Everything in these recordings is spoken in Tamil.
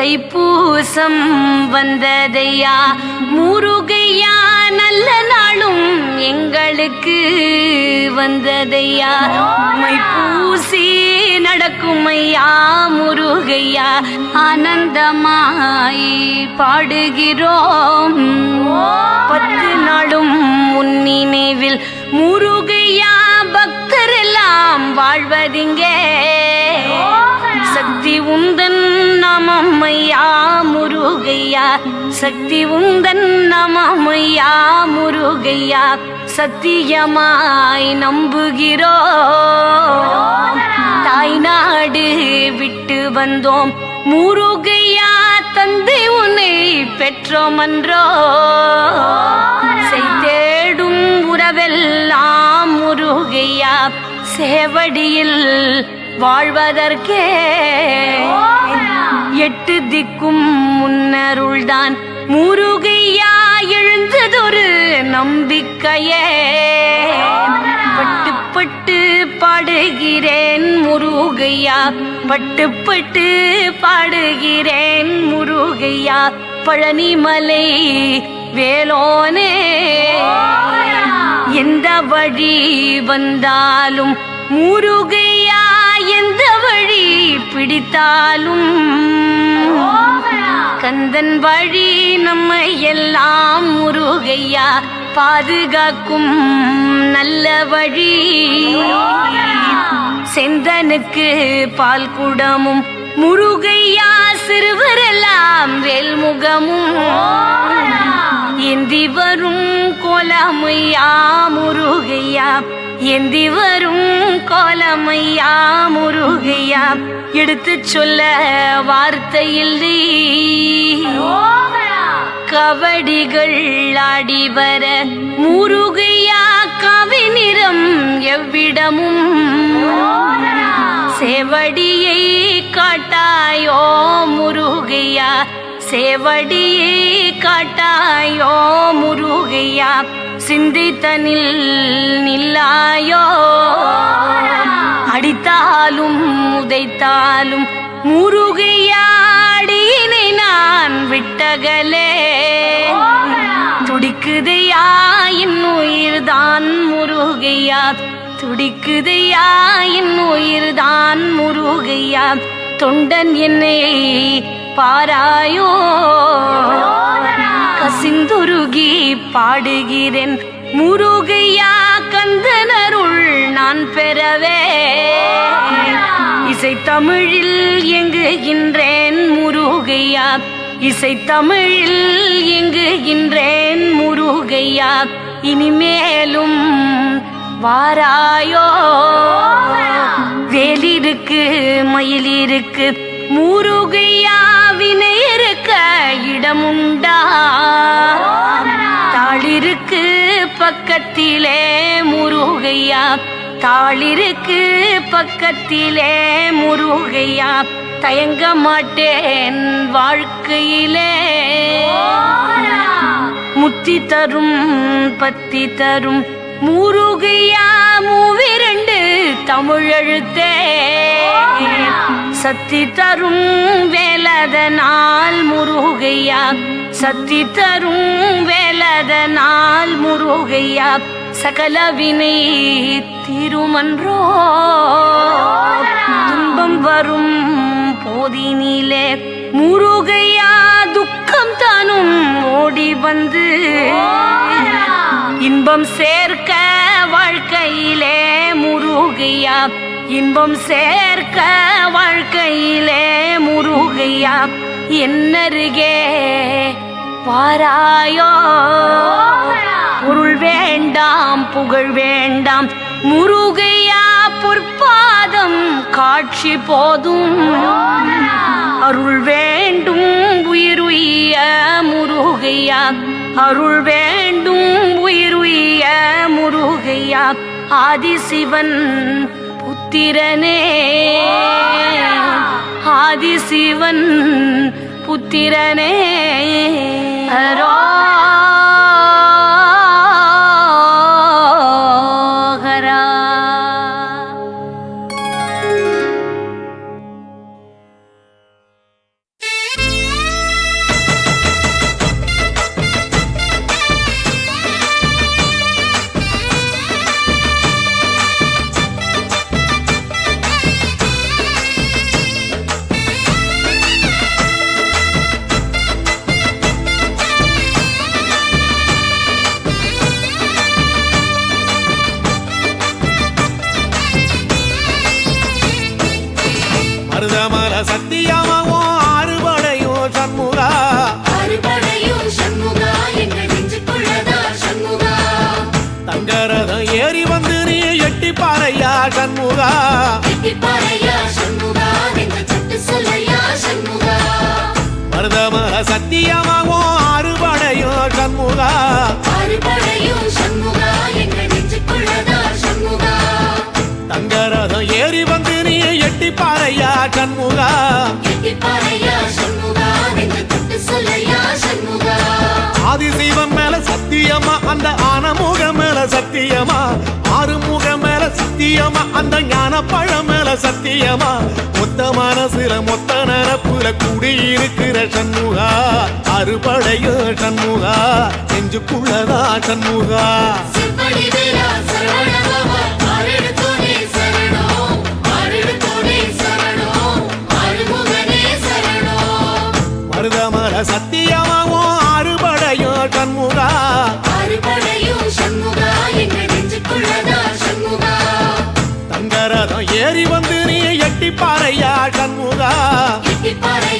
தைப்பூசம் வந்ததையா? முருகையா நல்ல நாளும் எங்களுக்கு வந்ததையா? மைப்பூசி பூசி நடக்கும் ஐயா முருகையா? ஆனந்தமாய் பாடுகிறோம். பத்து நாளும் உன் நினைவில் முருகையா பக்தரெல்லாம் வாழ்வதிங்கே. சக்தி உந்தன் நமமையா முருகையா? சக்தி உந்தன் நமமையா முருகையா? சத்தியமாய் நம்புகிறோ? தாய் நாடு விட்டு வந்தோம். முருகையா தந்தை உன்னை பெற்றோம் என்றோ செய்தேடும் உறவெல்லாம் முருகையா? சேவடியில் வாழ்வதற்கே. எட்டு திக்கும் முன்னருள்தான். முருகையா எழுந்ததொரு நம்பிக்கையே. பட்டு பட்டு பாடுகிறேன் முருகையா. பட்டு பட்டு பாடுகிறேன் முருகையா. பழனிமலை வேலோனே. எந்த வழி வந்தாலும் முருகையா எந்த வழி பிடித்தாலும்? கந்தன் வழி நம்மை எல்லாம் முருகையா பாதுகாக்கும் நல்ல வழி. செந்தனுக்கு பால் குடமும் முருகையா சிறுவரெல்லாம் வேல்முகமும். ஏந்தி வரும் கோலமையா முருகையா ஏந்தி வரும் கோலமையா முருகையா? எடுத்து சொல்ல வார்த்தை இல்லை கபடிகள் ஆடி வர முருகையா கவி நிறம் எவ்விடமும். சேவடியை காட்டாயோ முருகையா? சேவடியை காட்டாயோ முருகையா? சிந்தித்தனில் நில்லாயோ? அடித்தாலும் உதைத்தாலும் முருகையாடினை நான் விட்டகலே. துடிக்குதையா? என் உயிர்தான் முருகையா துடிக்குதையா? என் உயிர்தான் முருகையா தொண்டன் என்னை பாராயோ? கசிந்துருகி பாடுகிறேன். முருகையா கந்தனருள் நான் பெறவே. இசை தமிழில் எங்குகின்றேன் முருகையா. இசை தமிழில் எங்குகின்றேன் முருகையா. இனிமேலும் வாராயோ. வேலிருக்கு மயிலிருக்கு முருகையா இடமுண்டா? தாளிருக்கு பக்கத்திலே முருகையா? தாளிருக்கு பக்கத்திலே முருகையா? தயங்க மாட்டேன் வாழ்க்கையிலே. முத்தி தரும் பத்தி தரும் முருகையா மூவிரண்டு தமிழெழுத்தே சத்தி தரும் வேலதனால் முருகையா. சத்தி தரும் வேலதனால் முருகையா. சகல வினை திருமன்றோ. துன்பம் வரும் போதினிலே முருகையா. துக்கம் தானும் ஓடி வந்து இன்பம் சேர்க்க வாழ்க்கையிலே முருகையா. இன்பம் சேர்க்க வாழ்க்கையிலே முருகையா என்னருகே? வாராயோ பொருள் வேண்டாம் புகழ் வேண்டாம் முருகையா பொற்பாதம் காட்சி போதும். அருள் வேண்டும் உயிருய முருகையா அருள் வேண்டும் உயிருய முருகையா ஆதிசிவன் புத்திரனே. ஆதிசிவன் புத்திரனே. ரோ சத்தியமாகும் அறுபடையோ சண்முகா. அறுபடையும் சண்முகா எங்க நெஞ்சுக்குள்ளதா சண்முகா? தங்க ரதம் ஏறி வந்து நீ எட்டி பாறையா சண்முகா. எட்டிப்பாறையா சண்முகா நெஞ்ச தொட்டு சொல்லையா சண்முகா? ஆதிசைவம் மேல சத்தியமா அந்த ஆனமுகம் மேல சத்தியமா? ஆறுமுக மேல சத்தியமா அந்த ஞான பழம் மேல சத்தியமா? மொத்த மனசுல மொத்த நிரப்புல குடியிருக்கிற சண்முகா அறுபடைய சண்முகா நெஞ்சுக்குள்ளதா சண்முகா? படை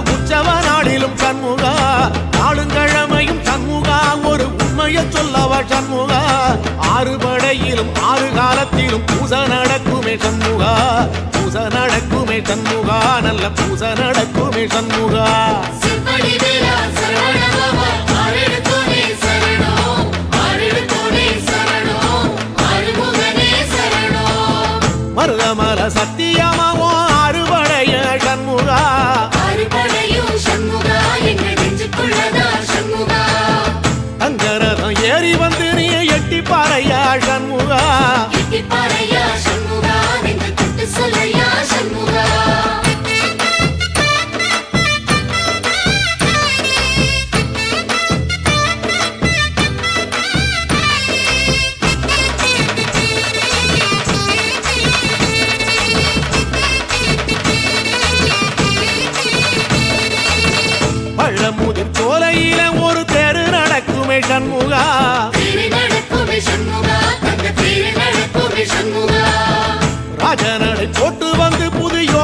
உற்சவ நாளிலும் சண்முகா. நாளுங்கிழமையும் சண்முகா. ஒரு உண்மையை சொல்லவா சண்முகா. ஆறு படையிலும் ஆறு காலத்திலும் பூச நடக்குமே சண்முகா. பூச நடக்குமே சண்முகா. நல்ல பூச நடக்குமே சண்முகா.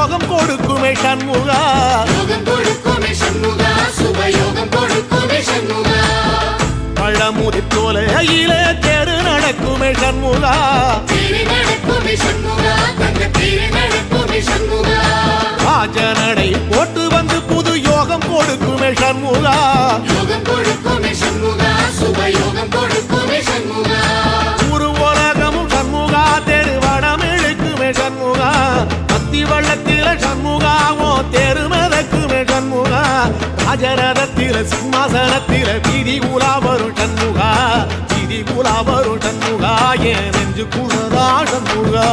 சுபயோகம் கொடுக்குமே சண்முகா. பழமுதிர் நடக்குமே சண்முகா. தேரி நடக்குமே சண்முகா சண்முகா. ராஜனடை போட்டு வந்து புது யோகம் கொடுக்குமே சண்முகா. ராஜரதத்தில சிம்மாசனத்தில வீதி உலா வரும் சண்முகா. வீதி உலா வரும் சண்முகா. என் நெஞ்சு குளரா சண்முகா